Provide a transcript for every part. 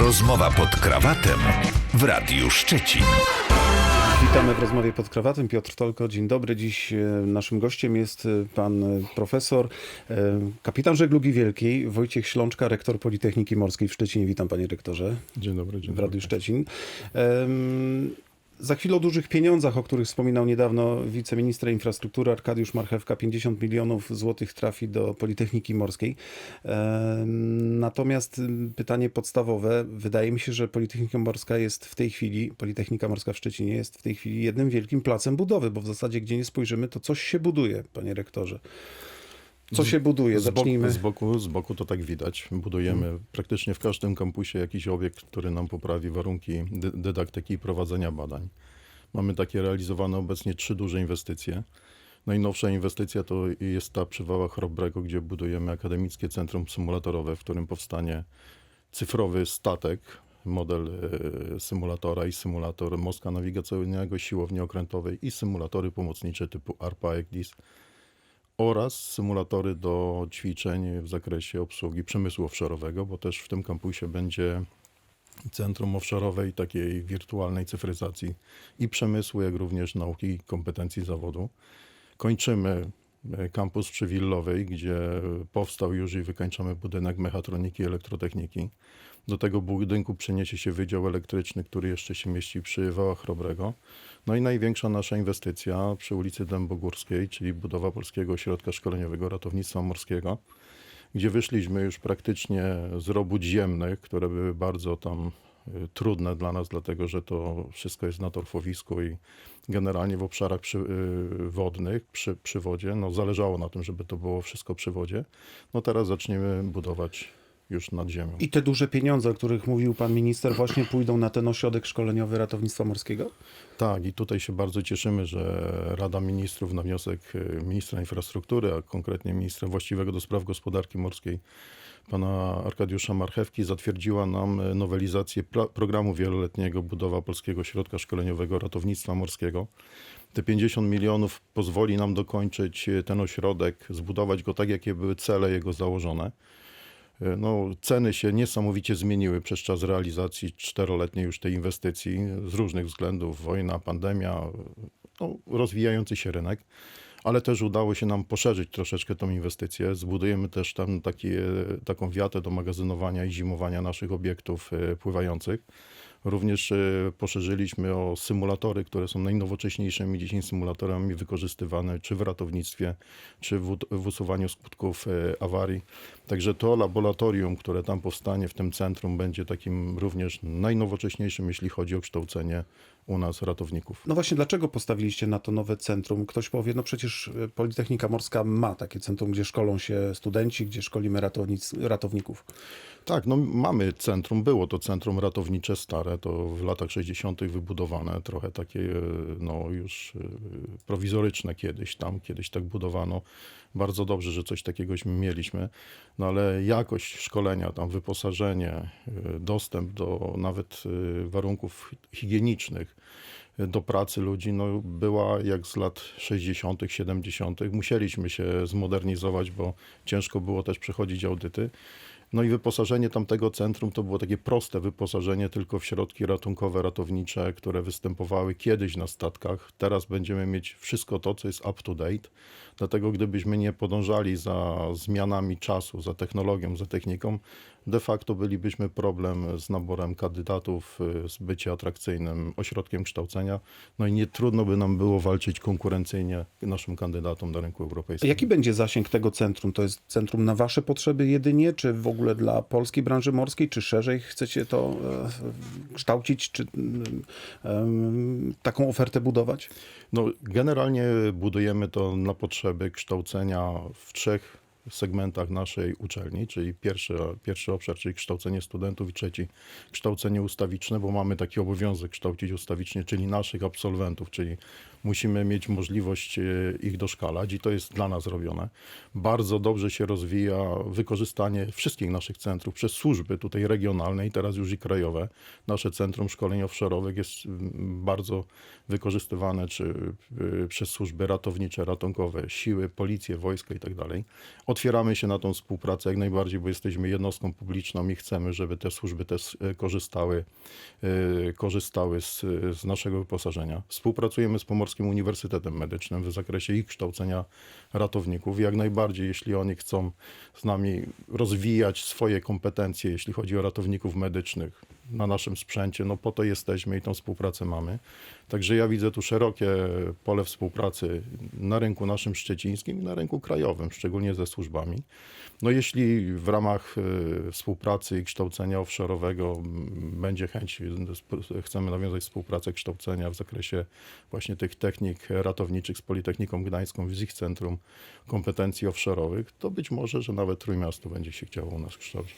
Rozmowa pod krawatem w Radiu Szczecin. Witamy w rozmowie pod krawatem. Piotr Tolko, dzień dobry. Dziś e, naszym gościem jest e, pan e, profesor, kapitan żeglugi wielkiej, Wojciech Ślączka, rektor Politechniki Morskiej w Szczecinie. Witam panie rektorze Dzień dobry, dzień w dobry. Radiu Szczecin. Za chwilę o dużych pieniądzach, o których wspominał niedawno wiceminister infrastruktury Arkadiusz Marchewka. 50 milionów złotych trafi do Politechniki Morskiej. Natomiast pytanie podstawowe. Wydaje mi się, że Politechnika Morska jest w tej chwili, Politechnika Morska w Szczecinie jest w tej chwili jednym wielkim placem budowy, bo w zasadzie gdzie nie spojrzymy, to coś się buduje, panie rektorze. Co się buduje? Zacznijmy. z, boku, z boku to tak widać. Budujemy praktycznie w każdym kampusie jakiś obiekt, który nam poprawi warunki dy, dydaktyki i prowadzenia badań. Mamy takie realizowane obecnie trzy duże inwestycje. Najnowsza inwestycja to jest ta przy Wałach Chrobrego, gdzie budujemy akademickie centrum symulatorowe, w którym powstanie cyfrowy statek, model e, symulatora i symulator mostka nawigacyjnego, siłowni okrętowej i symulatory pomocnicze typu ARPA, ECDIS oraz symulatory do ćwiczeń w zakresie obsługi przemysłu offshore'owego, bo też w tym kampusie będzie centrum offshore'owej, takiej wirtualnej cyfryzacji i przemysłu, jak również nauki i kompetencji zawodu. Kończymy e, kampus przy Willowej, gdzie powstał już i wykańczamy budynek mechatroniki i elektrotechniki. Do tego budynku przeniesie się Wydział Elektryczny, który jeszcze się mieści przy Wałach Chrobrego. No i największa nasza inwestycja przy ulicy Dębogórskiej, czyli budowa Polskiego Ośrodka Szkoleniowego Ratownictwa Morskiego, gdzie wyszliśmy już praktycznie z robót ziemnych, które były bardzo tam y, trudne dla nas, dlatego że to wszystko jest na torfowisku i generalnie w obszarach przy, y, wodnych, przy, przy wodzie, no zależało na tym, żeby to było wszystko przy wodzie. No teraz zaczniemy budować już nad ziemią. I te duże pieniądze, o których mówił pan minister, właśnie pójdą na ten ośrodek szkoleniowy ratownictwa morskiego? Tak, i tutaj się bardzo cieszymy, że Rada Ministrów na wniosek y, ministra infrastruktury, a konkretnie ministra właściwego do spraw gospodarki morskiej, pana Arkadiusza Marchewki, zatwierdziła nam y, nowelizację programu wieloletniego budowa Polskiego Ośrodka Szkoleniowego Ratownictwa Morskiego. Te 50 milionów pozwoli nam dokończyć y, ten ośrodek, zbudować go tak, jakie były cele jego założone. Y, No, ceny się niesamowicie zmieniły przez czas realizacji czteroletniej już tej inwestycji z różnych względów, wojna, pandemia, no, rozwijający się rynek, ale też udało się nam poszerzyć troszeczkę tą inwestycję. Zbudujemy też tam takie, taką wiatę do magazynowania i zimowania naszych obiektów y, pływających. Również y, poszerzyliśmy o symulatory, które są najnowocześniejszymi dzisiaj symulatorami wykorzystywane czy w ratownictwie, czy w, w usuwaniu skutków awarii. Także to laboratorium, które tam powstanie w tym centrum, będzie takim również najnowocześniejszym, jeśli chodzi o kształcenie u nas ratowników. No właśnie, dlaczego postawiliście na to nowe centrum? Ktoś powie, no przecież e, Politechnika Morska ma takie centrum, gdzie szkolą się studenci, gdzie szkolimy ratownic, ratowników. Tak, no mamy centrum, było to centrum ratownicze stare, to w latach 60. wybudowane, trochę takie e, no już e, prowizoryczne kiedyś tam, kiedyś tak budowano. Bardzo dobrze, że coś takiegośmy mieliśmy, no ale jakość szkolenia, tam wyposażenie, e, dostęp do nawet e, warunków higienicznych, e, do pracy ludzi no, była jak z lat 60., 70. Musieliśmy się zmodernizować, bo ciężko było też przechodzić audyty. No i wyposażenie tamtego centrum to było takie proste wyposażenie tylko w środki ratunkowe, ratownicze, które występowały kiedyś na statkach. Teraz będziemy mieć wszystko to, co jest up to date. Dlatego gdybyśmy nie podążali za zmianami czasu, za technologią, za techniką, de facto bylibyśmy problem z naborem kandydatów, y, z bycie atrakcyjnym ośrodkiem kształcenia. No i nie trudno by nam było walczyć konkurencyjnie naszym kandydatom na rynku europejskim. Jaki będzie zasięg tego centrum? To jest centrum na wasze potrzeby jedynie, czy w ogóle dla polskiej branży morskiej, czy szerzej chcecie to e, kształcić, czy taką ofertę budować? No, generalnie budujemy to na potrzeby kształcenia w trzech segmentach naszej uczelni, czyli pierwszy, pierwszy obszar, czyli kształcenie studentów i trzeci kształcenie ustawiczne, bo mamy taki obowiązek kształcić ustawicznie, czyli naszych absolwentów, czyli musimy mieć możliwość e, ich doszkalać i to jest dla nas robione. Bardzo dobrze się rozwija wykorzystanie wszystkich naszych centrów przez służby tutaj regionalne i teraz już i krajowe. Nasze Centrum Szkoleń Offshore'owych jest bardzo wykorzystywane czy y, przez służby ratownicze, ratunkowe, siły, policję, wojsko i tak dalej. Otwieramy się na tą współpracę jak najbardziej, bo jesteśmy jednostką publiczną i chcemy, żeby te służby też e, korzystały, e, korzystały z, z naszego wyposażenia. Współpracujemy z Pomorskim Uniwersytetem Medycznym w zakresie ich kształcenia ratowników. Jak najbardziej, jeśli oni chcą z nami rozwijać swoje kompetencje, jeśli chodzi o ratowników medycznych na naszym sprzęcie, no po to jesteśmy i tą współpracę mamy. Także ja widzę tu szerokie pole współpracy na rynku naszym szczecińskim i na rynku krajowym, szczególnie ze służbami. No jeśli w ramach e, współpracy i kształcenia offshore'owego będzie chęć, sp- chcemy nawiązać współpracę kształcenia w zakresie właśnie tych technik ratowniczych z Politechniką Gdańską z ich Centrum Kompetencji Offshore'owych, to być może, że nawet Trójmiasto będzie się chciało u nas kształcić.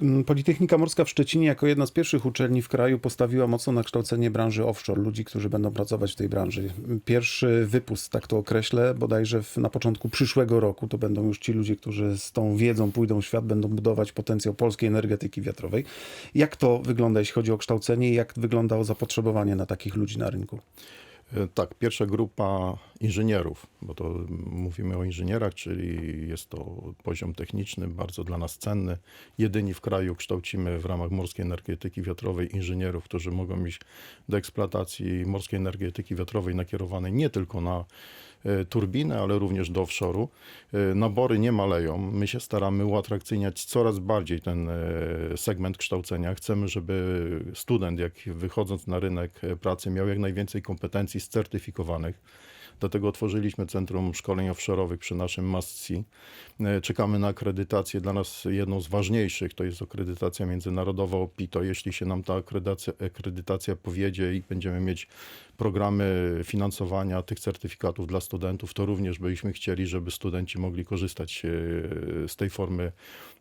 Mm, Politechnika Morska w Szczecinie jako jedna z pierwszych uczelni w kraju postawiła mocno na kształcenie branży offshore, ludzi, którzy będą pracować w tej branży. Pierwszy wypust, tak to określę, bodajże w, na początku przyszłego roku to będą już ci ludzie, którzy z tą wiedzą pójdą w świat, będą budować potencjał polskiej energetyki wiatrowej. Jak to wygląda, jeśli chodzi o kształcenie i jak wyglądało zapotrzebowanie na takich ludzi na rynku? E, Tak, pierwsza grupa inżynierów, bo to mówimy o inżynierach, czyli jest to poziom techniczny, bardzo dla nas cenny. Jedyni w kraju kształcimy w ramach morskiej energetyki wiatrowej inżynierów, którzy mogą iść do eksploatacji morskiej energetyki wiatrowej nakierowanej nie tylko na e, turbinę, ale również do offshore'u. E, Nabory nie maleją. My się staramy uatrakcyjniać coraz bardziej ten e, segment kształcenia. Chcemy, żeby student, jak wychodząc na rynek pracy, miał jak najwięcej kompetencji certyfikowanych. Dlatego otworzyliśmy Centrum Szkoleń Offshore'owych przy naszym MASC. E, Czekamy na akredytację. Dla nas jedną z ważniejszych to jest akredytacja międzynarodowa OPITO. Jeśli się nam ta akredytacja, akredytacja powiedzie i będziemy mieć programy finansowania tych certyfikatów dla studentów, to również byśmy chcieli, żeby studenci mogli korzystać e, z tej formy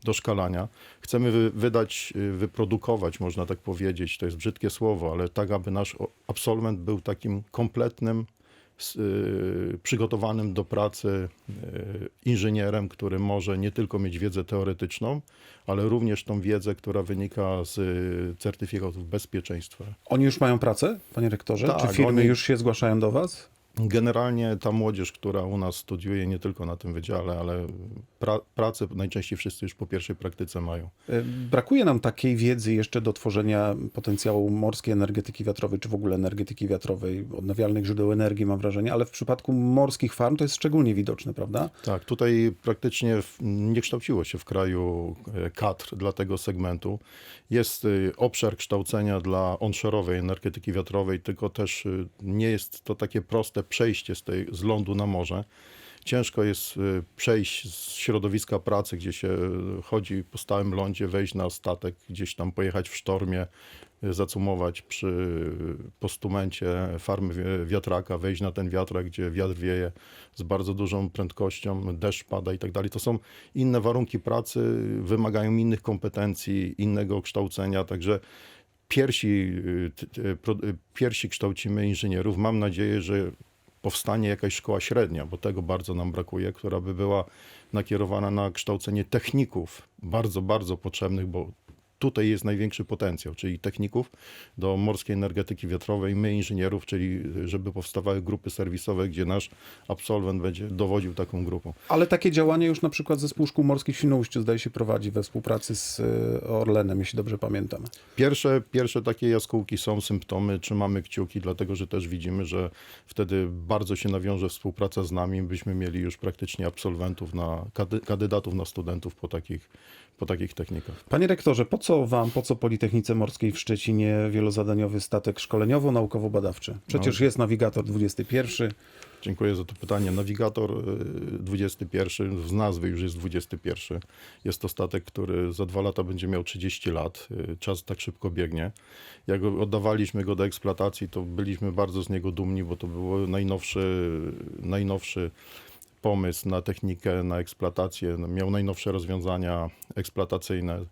doszkalania. Chcemy wy- wydać, e, wyprodukować, można tak powiedzieć, to jest brzydkie słowo, ale tak, aby nasz absolwent był takim kompletnym przygotowanym do pracy y, inżynierem, który może nie tylko mieć wiedzę teoretyczną, ale również tą wiedzę, która wynika z y, certyfikatów bezpieczeństwa. Oni już mają pracę, panie rektorze? Tak, Czy firmy oni- już się zgłaszają do was? Generalnie ta młodzież, która u nas studiuje, nie tylko na tym wydziale, ale pra, pracę najczęściej wszyscy już po pierwszej praktyce mają. E, Brakuje nam takiej wiedzy jeszcze do tworzenia potencjału morskiej energetyki wiatrowej, czy w ogóle energetyki wiatrowej, odnawialnych źródeł energii, mam wrażenie, ale w przypadku morskich farm to jest szczególnie widoczne, prawda? Tak, tutaj praktycznie nie kształciło się w kraju e, kadr dla tego segmentu. Jest y, obszar kształcenia dla onshore'owej energetyki wiatrowej, tylko też y, nie jest to takie proste przejście z, tej, z lądu na morze. Ciężko jest y, przejść z środowiska pracy, gdzie się y, chodzi po stałym lądzie, wejść na statek, gdzieś tam pojechać w sztormie, y, zacumować przy postumencie farmy wi- wiatraka, wejść na ten wiatrak, gdzie wiatr wieje z bardzo dużą prędkością, deszcz pada i tak dalej. To są inne warunki pracy, wymagają innych kompetencji, innego kształcenia, także piersi, piersi kształcimy inżynierów. Mam nadzieję, że powstanie jakaś szkoła średnia, bo tego bardzo nam brakuje, która by była nakierowana na kształcenie techników, bardzo, bardzo potrzebnych, bo tutaj jest największy potencjał, czyli techników do morskiej energetyki wiatrowej, my inżynierów, czyli żeby powstawały grupy serwisowe, gdzie nasz absolwent będzie dowodził taką grupą. Ale takie działania już na przykład Zespół Szkół Morskich w Świnoujściu zdaje się prowadzi we współpracy z e, Orlenem, jeśli dobrze pamiętam. Pierwsze, pierwsze takie jaskółki są symptomy, trzymamy kciuki, dlatego że też widzimy, że wtedy bardzo się nawiąże współpraca z nami, byśmy mieli już praktycznie absolwentów, na, kandydatów na studentów po takich, po takich technikach. Panie rektorze, po co wam, po co Politechnice Morskiej w Szczecinie wielozadaniowy statek szkoleniowo-naukowo-badawczy? Przecież jest nawigator 21. Dziękuję za to pytanie. Nawigator y, 21, z nazwy już jest 21. Jest to statek, który za dwa lata będzie miał 30 lat. Y, Czas tak szybko biegnie. Jak oddawaliśmy go do eksploatacji, to byliśmy bardzo z niego dumni, bo to był najnowszy, najnowszy pomysł na technikę, na eksploatację. No, Miał najnowsze rozwiązania eksploatacyjne.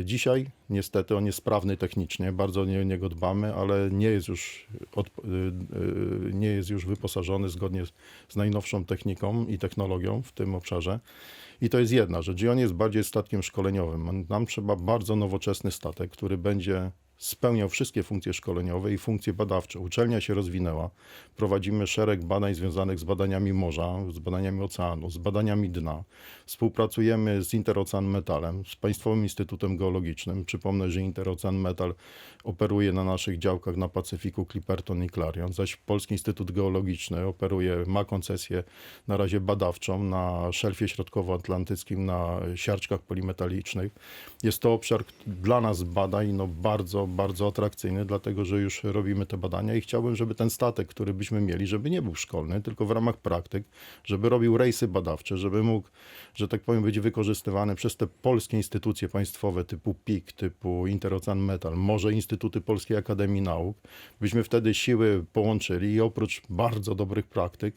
Y, Dzisiaj Niestety on jest sprawny technicznie, bardzo nie- niego dbamy, ale nie jest już, od, y, y, nie jest już wyposażony zgodnie z, z najnowszą techniką i technologią w tym obszarze. I to jest jedna rzecz. I on jest bardziej statkiem szkoleniowym. Nam trzeba bardzo nowoczesny statek, który będzie spełniał wszystkie funkcje szkoleniowe i funkcje badawcze. Uczelnia się rozwinęła. Prowadzimy szereg badań związanych z badaniami morza, z badaniami oceanu, z badaniami dna. Współpracujemy z Interocean Metalem, z Państwowym Instytutem Geologicznym. Przypomnę, że Interocean Metal operuje na naszych działkach na Pacyfiku Clipperton i Clarion, zaś Polski Instytut Geologiczny operuje, ma koncesję na razie badawczą na szelfie środkowoatlantyckim, na siarczkach polimetalicznych. Jest to obszar dla nas badań no bardzo, bardzo atrakcyjny, dlatego że już robimy te badania i chciałbym, żeby ten statek, który byśmy mieli, żeby nie był szkolny, tylko w ramach praktyk, żeby robił rejsy badawcze, żeby mógł, że tak powiem, być wykorzystywany przez te polskie instytucje państwowe typu PIK, typu Interocean Metal, może Instytuty Polskiej Akademii Nauk, byśmy wtedy siły połączyli i oprócz bardzo dobrych praktyk,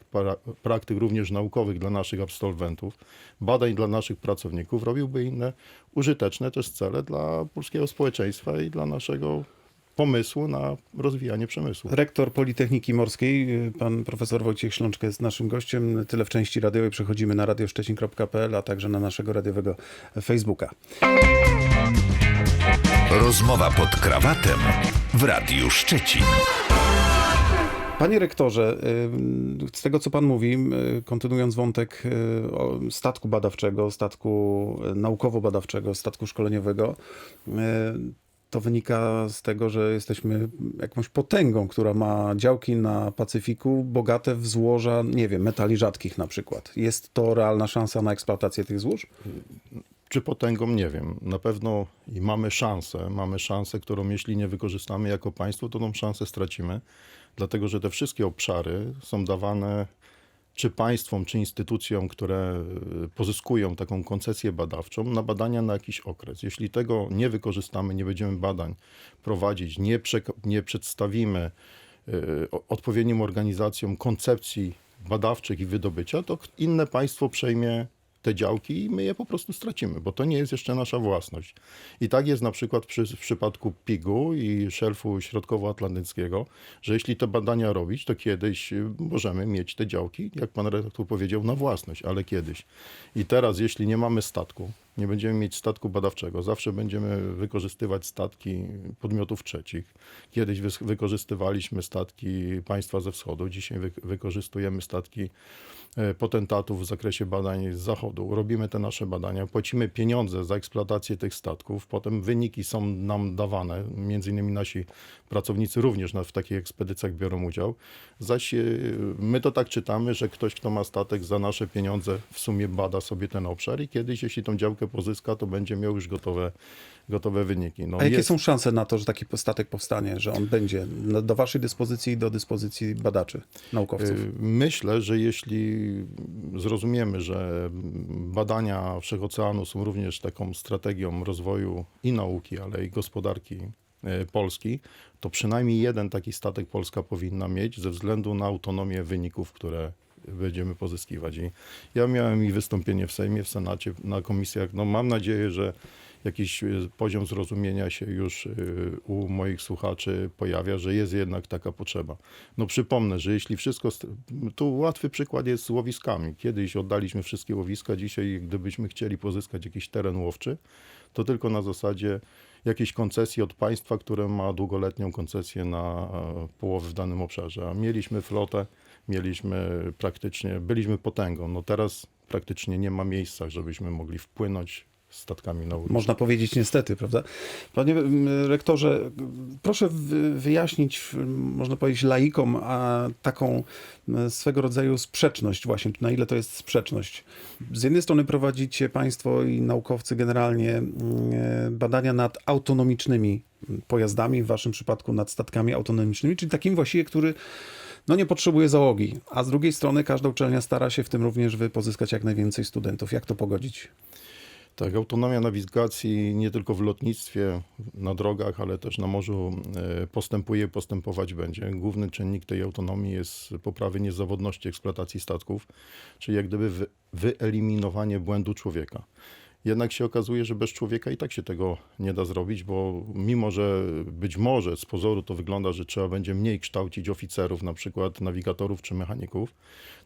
praktyk również naukowych dla naszych absolwentów, badań dla naszych pracowników, robiłby inne użyteczne też cele dla polskiego społeczeństwa i dla naszego pomysłu na rozwijanie przemysłu. Rektor Politechniki Morskiej, y, pan profesor Wojciech Ślączka jest naszym gościem. Tyle w części radiowej. Przechodzimy na radioszczecin.pl, a także na naszego radiowego Facebooka. Rozmowa pod krawatem w Radiu Szczecin. Panie rektorze, y, z tego co pan mówi, y, kontynuując wątek statku badawczego, statku naukowo-badawczego, statku szkoleniowego, to wynika z tego, że jesteśmy jakąś potęgą, która ma działki na Pacyfiku, bogate w złoża, nie wiem, metali rzadkich na przykład. Jest to realna szansa na eksploatację tych złóż? Czy potęgą, nie wiem. Na pewno i mamy szansę, mamy szansę, którą jeśli nie wykorzystamy jako państwo, to tą szansę stracimy, dlatego że te wszystkie obszary są dawane czy państwom, czy instytucjom, które y, pozyskują taką koncesję badawczą na badania na jakiś okres. Jeśli tego nie wykorzystamy, nie będziemy badań prowadzić, nie, nie przedstawimy y, odpowiednim organizacjom koncepcji badawczych i wydobycia, to inne państwo przejmie te działki i my je po prostu stracimy, bo to nie jest jeszcze nasza własność. I tak jest na przykład przy, w przypadku PIG-u i szelfu środkowoatlantyckiego, że jeśli te badania robić, to kiedyś y, możemy mieć te działki, jak pan redaktor powiedział, na własność, ale kiedyś. I teraz, jeśli nie mamy statku, nie będziemy mieć statku badawczego, zawsze będziemy wykorzystywać statki podmiotów trzecich. Kiedyś wykorzystywaliśmy statki państwa ze wschodu, dzisiaj wy- wykorzystujemy statki e, potentatów w zakresie badań z zachodu. Robimy te nasze badania, płacimy pieniądze za eksploatację tych statków, potem wyniki są nam dawane, między innymi nasi pracownicy również w takich ekspedycjach biorą udział. Zaś e, my to tak czytamy, że ktoś, kto ma statek za nasze pieniądze w sumie bada sobie ten obszar i kiedyś, jeśli tą działkę pozyska, to będzie miał już gotowe, gotowe wyniki. No, A jakie jest- są szanse na to, że taki statek powstanie, że on będzie do waszej dyspozycji i do dyspozycji badaczy, naukowców? Y, Myślę, że jeśli zrozumiemy, że badania wszechoceanu są również taką strategią rozwoju i nauki, ale i gospodarki y, Polski, to przynajmniej jeden taki statek Polska powinna mieć ze względu na autonomię wyników, które będziemy pozyskiwać. I ja miałem i wystąpienie w Sejmie, w Senacie, na komisjach. No mam nadzieję, że jakiś y, poziom zrozumienia się już y, u moich słuchaczy pojawia, że jest jednak taka potrzeba. No przypomnę, że jeśli wszystko, st- tu łatwy przykład jest z łowiskami. Kiedyś oddaliśmy wszystkie łowiska, dzisiaj gdybyśmy chcieli pozyskać jakiś teren łowczy, to tylko na zasadzie jakiejś koncesji od państwa, które ma długoletnią koncesję na e, połowę w danym obszarze. A mieliśmy flotę, mieliśmy praktycznie, byliśmy potęgą. No teraz praktycznie nie ma miejsca, żebyśmy mogli wpłynąć statkami na łowisko. Można powiedzieć niestety, prawda? Panie rektorze, proszę wy- wyjaśnić, można powiedzieć laikom, a taką swego rodzaju sprzeczność właśnie, na ile to jest sprzeczność. Z jednej strony prowadzicie państwo i naukowcy generalnie badania nad autonomicznymi pojazdami, w waszym przypadku nad statkami autonomicznymi, czyli takim właściwie, który no nie potrzebuje załogi, a z drugiej strony każda uczelnia stara się w tym również pozyskać jak najwięcej studentów. Jak to pogodzić? Tak, autonomia nawigacji nie tylko w lotnictwie, na drogach, ale też na morzu e, postępuje, postępować będzie. Główny czynnik tej autonomii jest poprawy niezawodności eksploatacji statków, czyli jak gdyby wy, wyeliminowanie błędu człowieka. Jednak się okazuje, że bez człowieka i tak się tego nie da zrobić, bo mimo, że być może z pozoru to wygląda, że trzeba będzie mniej kształcić oficerów, na przykład nawigatorów czy mechaników,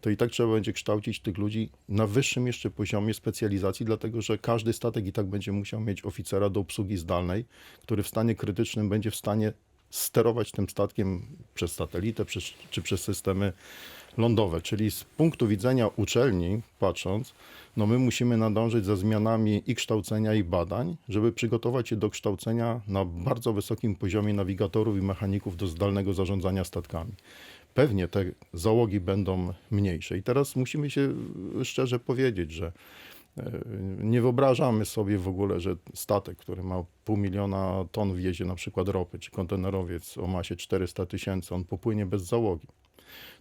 to i tak trzeba będzie kształcić tych ludzi na wyższym jeszcze poziomie specjalizacji, dlatego że każdy statek i tak będzie musiał mieć oficera do obsługi zdalnej, który w stanie krytycznym będzie w stanie sterować tym statkiem przez satelitę przez, czy przez systemy lądowe. Czyli z punktu widzenia uczelni, patrząc, no my musimy nadążyć za zmianami i kształcenia, i badań, żeby przygotować się do kształcenia na bardzo wysokim poziomie nawigatorów i mechaników do zdalnego zarządzania statkami. Pewnie te załogi będą mniejsze. I teraz musimy się szczerze powiedzieć, że e, nie wyobrażamy sobie w ogóle, że statek, który ma pół miliona ton wjeździe na przykład ropy, czy kontenerowiec o masie 400 tysięcy, on popłynie bez załogi.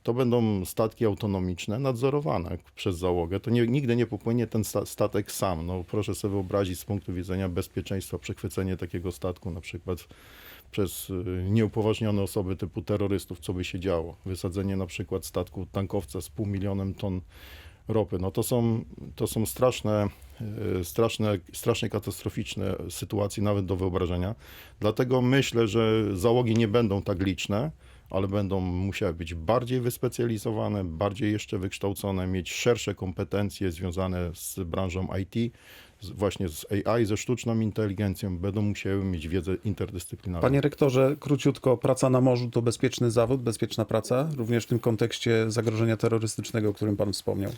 To będą statki autonomiczne, nadzorowane przez załogę. To nie, nigdy nie popłynie ten sta- statek sam. No, proszę sobie wyobrazić z punktu widzenia bezpieczeństwa przechwycenie takiego statku, na przykład przez y, nieupoważnione osoby typu terrorystów, co by się działo. Wysadzenie na przykład statku tankowca z pół milionem ton ropy. No to są, to są straszne, straszne, strasznie katastroficzne sytuacje nawet do wyobrażenia. Dlatego myślę, że załogi nie będą tak liczne, ale będą musiały być bardziej wyspecjalizowane, bardziej jeszcze wykształcone, mieć szersze kompetencje związane z branżą IT, właśnie z AI, ze sztuczną inteligencją, będą musiały mieć wiedzę interdyscyplinarną. Panie rektorze, króciutko, praca na morzu to bezpieczny zawód, bezpieczna praca, również w tym kontekście zagrożenia terrorystycznego, o którym pan wspomniał.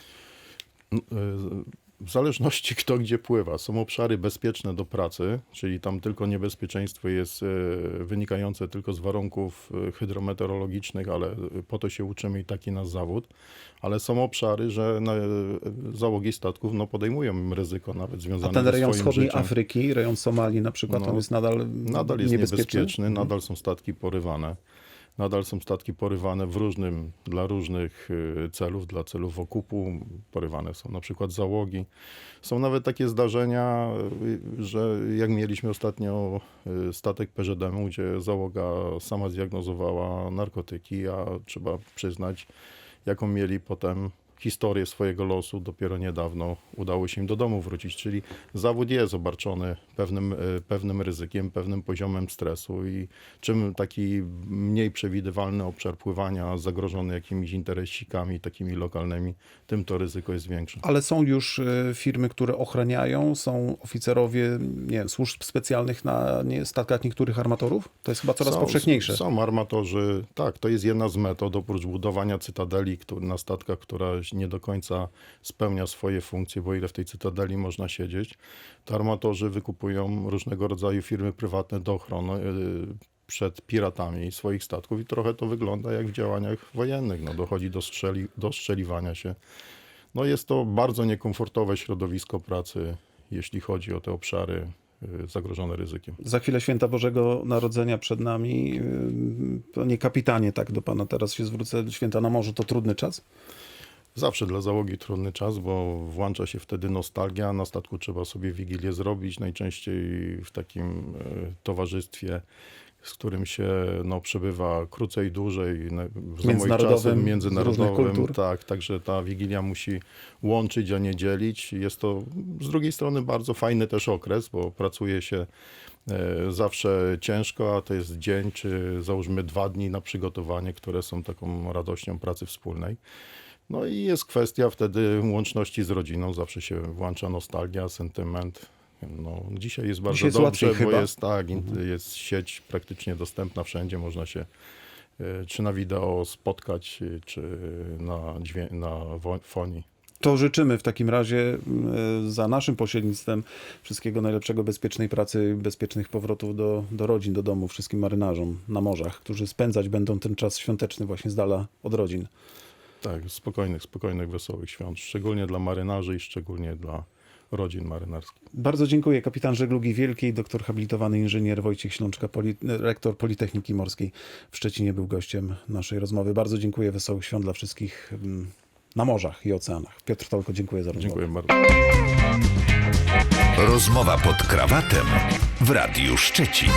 W zależności kto gdzie pływa. Są obszary bezpieczne do pracy, czyli tam tylko niebezpieczeństwo jest e, wynikające tylko z warunków e, hydrometeorologicznych, ale e, po to się uczymy i taki nasz zawód. Ale są obszary, że na, załogi statków no, podejmują ryzyko nawet A związane ten ze rejon swoim wschodniej życiem. Afryki, rejon Somalii na przykład, No, tam jest nadal Nadal jest niebezpieczny? niebezpieczny, nadal są statki porywane. Nadal są statki porywane w różnym, dla różnych y, celów, dla celów okupu. Porywane są na przykład załogi. Są nawet takie zdarzenia, y, że jak mieliśmy ostatnio y, statek PŻDM, gdzie załoga sama zdiagnozowała narkotyki, a trzeba przyznać, jaką mieli potem historię swojego losu. Dopiero niedawno udało się im do domu wrócić, czyli zawód jest obarczony pewnym, e, pewnym ryzykiem, pewnym poziomem stresu i czym taki mniej przewidywalny obszar pływania zagrożony jakimiś interesikami takimi lokalnymi, tym to ryzyko jest większe. Ale są już e, firmy, które ochraniają, są oficerowie nie wiem, służb specjalnych na nie, statkach niektórych armatorów? To jest chyba coraz Są- powszechniejsze. Są armatorzy, tak, to jest jedna z metod, oprócz budowania cytadeli który, na statkach, która nie do końca spełnia swoje funkcje, bo ile w tej cytadeli można siedzieć, to armatorzy wykupują różnego rodzaju firmy prywatne do ochrony yy, przed piratami swoich statków i trochę to wygląda jak w działaniach wojennych. No, dochodzi do, strzeli, do strzeliwania się. No, jest to bardzo niekomfortowe środowisko pracy, jeśli chodzi o te obszary yy, zagrożone ryzykiem. Za chwilę święta Bożego Narodzenia przed nami. Yy, Panie kapitanie, tak do pana teraz się zwrócę. Święta na morzu to trudny czas? Zawsze dla załogi trudny czas, bo włącza się wtedy nostalgia. Na statku trzeba sobie wigilię zrobić, najczęściej w takim e, towarzystwie, z którym się no, przebywa krócej, dłużej, za moich Międzynarodowym, czasów międzynarodowym. Tak, także ta wigilia musi łączyć, a nie dzielić. Jest to z drugiej strony bardzo fajny też okres, bo pracuje się e, zawsze ciężko, a to jest dzień czy załóżmy dwa dni na przygotowanie, które są taką radością pracy wspólnej. No i jest kwestia wtedy łączności z rodziną. Zawsze się włącza nostalgia, sentyment. No, dzisiaj jest bardzo Dzisiaj jest dobrze, bo chyba. jest tak, in- jest sieć praktycznie dostępna wszędzie. Można się e, czy na wideo spotkać, e, czy na, dźwię- na fonii. To życzymy w takim razie y, za naszym pośrednictwem wszystkiego najlepszego, bezpiecznej pracy, bezpiecznych powrotów do, do rodzin, do domu, wszystkim marynarzom na morzach, którzy spędzać będą ten czas świąteczny właśnie z dala od rodzin. Tak, spokojnych, spokojnych, wesołych świąt. Szczególnie dla marynarzy i szczególnie dla rodzin marynarskich. Bardzo dziękuję. Kapitan żeglugi wielkiej, doktor habilitowany inżynier Wojciech Ślączka, poli, rektor Politechniki Morskiej w Szczecinie był gościem naszej rozmowy. Bardzo dziękuję. Wesołych świąt dla wszystkich mm, na morzach i oceanach. Piotr Tolko, dziękuję za rozmowę. Dziękuję bardzo. Rozmowa pod krawatem w Radiu Szczecin.